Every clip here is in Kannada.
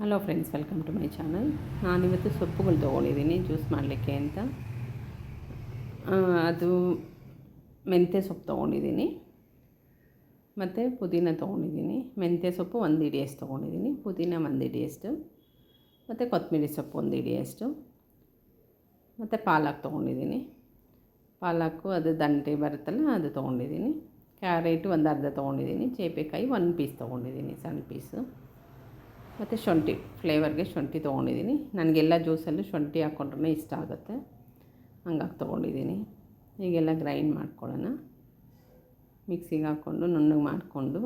Hello friends welcome to my channel ನಾನಿವತ್ತು ಸೊಪ್ಪುಗಳು ತೊಗೊಂಡಿದ್ದೀನಿ ಜ್ಯೂಸ್ ಮಾಡಲಿಕ್ಕೆ ಅಂತ. ಅದು ಮೆಂತ್ಯ ಸೊಪ್ಪು ತೊಗೊಂಡಿದ್ದೀನಿ. ಮತ್ತು ಪುದೀನ ತೊಗೊಂಡಿದ್ದೀನಿ. ಮೆಂತ್ಯ ಸೊಪ್ಪು ಒಂದು ಇಡಿಯಷ್ಟು ತೊಗೊಂಡಿದ್ದೀನಿ. ಪುದೀನ ಒಂದು ಇಡಿಯಷ್ಟು. ಮತ್ತು ಕೊತ್ತಂಬರಿ ಸೊಪ್ಪು ಒಂದು ಇಡಿಯಷ್ಟು. ಮತ್ತು ಪಾಲಕ್ ತೊಗೊಂಡಿದ್ದೀನಿ. ಪಾಲಕ್ಕು ಅದು ದಂಟೆ ಬರುತ್ತಲ್ಲ, ಅದು ತೊಗೊಂಡಿದ್ದೀನಿ. ಕ್ಯಾರೆಟು ಒಂದು ಅರ್ಧ ತೊಗೊಂಡಿದ್ದೀನಿ. ಚೇಪೆಕಾಯಿ ಒಂದು ಪೀಸ್ ತೊಗೊಂಡಿದ್ದೀನಿ, ಸಣ್ಣ ಪೀಸು ಮತ್ತು ಶುಂಠಿ ಫ್ಲೇವರ್ಗೆ ಶುಂಠಿ ತೊಗೊಂಡಿದ್ದೀನಿ. ನನಗೆಲ್ಲ ಜ್ಯೂಸಲ್ಲೂ ಶುಂಠಿ ಹಾಕ್ಕೊಂಡ್ರೆ ಇಷ್ಟ ಆಗುತ್ತೆ. ಹಂಗಾಗಿ ತೊಗೊಂಡಿದ್ದೀನಿ. ಈಗೆಲ್ಲ ಗ್ರೈಂಡ್ ಮಾಡ್ಕೊಳ್ಳೋಣ. ಮಿಕ್ಸಿಗೆ ಹಾಕ್ಕೊಂಡು, ನುಣ್ಣಗೆ ಮಾಡಿಕೊಂಡು.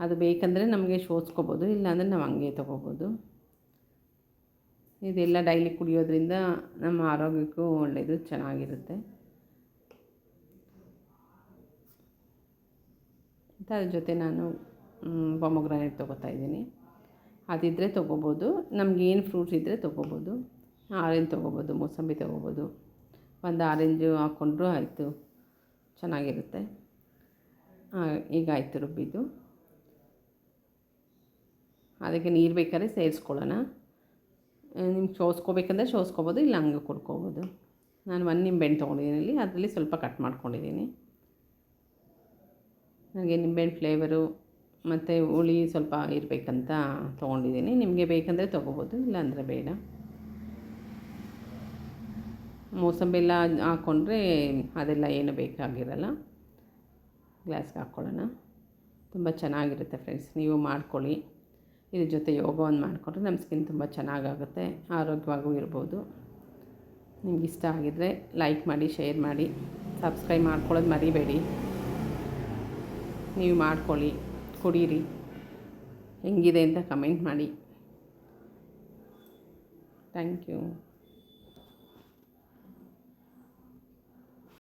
ಅದು ಬೇಕಂದರೆ ನಮಗೆ ಶೋಧಿಸ್ಕೋಬೋದು ಇಲ್ಲಾಂದರೆ ನಾವು ಹಂಗೆ ತೊಗೋಬೋದು. ಇದೆಲ್ಲ ಡೈಲಿ ಕುಡಿಯೋದ್ರಿಂದ ನಮ್ಮ ಆರೋಗ್ಯಕ್ಕೂ ಒಳ್ಳೆಯದು ಚೆನ್ನಾಗಿರುತ್ತೆ. ಮತ್ತು ಅದ್ರ ಜೊತೆ ನಾನು ಪೊಮೊಗ್ರಾನೇಟ್ ತೊಗೋತಾ ಇದ್ದೀನಿ. ಅದಿದ್ದರೆ ತೊಗೋಬೋದು. ನಮಗೇನು ಫ್ರೂಟ್ಸ್ ಇದ್ದರೆ ತೊಗೋಬೋದು. ಆರೆಂಜ್ ತೊಗೋಬೋದು, ಮೂಸಂಬಿ ತೊಗೋಬೋದು. ಒಂದು ಆರೆಂಜು ಹಾಕ್ಕೊಂಡ್ರೂ ಆಯಿತು. ಚೆನ್ನಾಗಿರುತ್ತೆ. ಈಗ ಆಯಿತು ರುಬ್ಬಿದ್ದು. ಅದಕ್ಕೆ ನೀರು ಬೇಕಾದ್ರೆ ಸೇರಿಸ್ಕೊಳ್ಳೋಣ. ನಿಮ್ಗೆ ಸೋಸ್ಕೋಬೇಕಂದ್ರೆ ಸೋಸ್ಕೋಬೋದು, ಇಲ್ಲ ಹಂಗೆ ಕುಡ್ಕೋಬೋದು. ನಾನು ಒಂದು ನಿಂಬೆಹಣ್ಣು ತೊಗೊಂಡಿದ್ದೀನಿ ಅದರಲ್ಲಿ ಸ್ವಲ್ಪ ಕಟ್ ಮಾಡ್ಕೊಂಡಿದ್ದೀನಿ. ನನಗೆ ನಿಂಬೆಹಣ್ಣು ಫ್ಲೇವರು ಮತ್ತು ಹುಳಿ ಸ್ವಲ್ಪ ಇರಬೇಕಂತ ತೊಗೊಂಡಿದ್ದೀನಿ. ನಿಮಗೆ ಬೇಕಂದರೆ ತೊಗೋಬೋದು, ಇಲ್ಲಾಂದರೆ ಬೇಡ. ಮೋಸಂಬಿ ಎಲ್ಲ ಹಾಕ್ಕೊಂಡ್ರೆ ಅದೆಲ್ಲ ಏನು ಬೇಕಾಗಿರಲ್ಲ. ಗ್ಲಾಸ್ಗೆ ಹಾಕ್ಕೊಳ್ಳೋಣ ತುಂಬ ಚೆನ್ನಾಗಿರುತ್ತೆ ಫ್ರೆಂಡ್ಸ್, ನೀವು ಮಾಡ್ಕೊಳ್ಳಿ. ಇದ್ರ ಜೊತೆ ಯೋಗವನ್ನು ಮಾಡಿಕೊಂಡ್ರೆ ನಮ್ಮ ಸ್ಕಿನ್ ತುಂಬ ಚೆನ್ನಾಗಾಗುತ್ತೆ, ಆರೋಗ್ಯವಾಗೂ ಇರ್ಬೋದು. ನಿಮ್ಗೆ ಇಷ್ಟ ಆಗಿದ್ದರೆ ಲೈಕ್ ಮಾಡಿ, ಶೇರ್ ಮಾಡಿ, ಸಬ್ಸ್ಕ್ರೈಬ್ ಮಾಡ್ಕೊಳ್ಳೋದು ಮರಿಬೇಡಿ. ನೀವು ಮಾಡ್ಕೊಳ್ಳಿ. ಕುಡೀರಿ ಹೆಂಗಿದೆ ಅಂತ ಕಮೆಂಟ್ ಮಾಡಿ. Thank you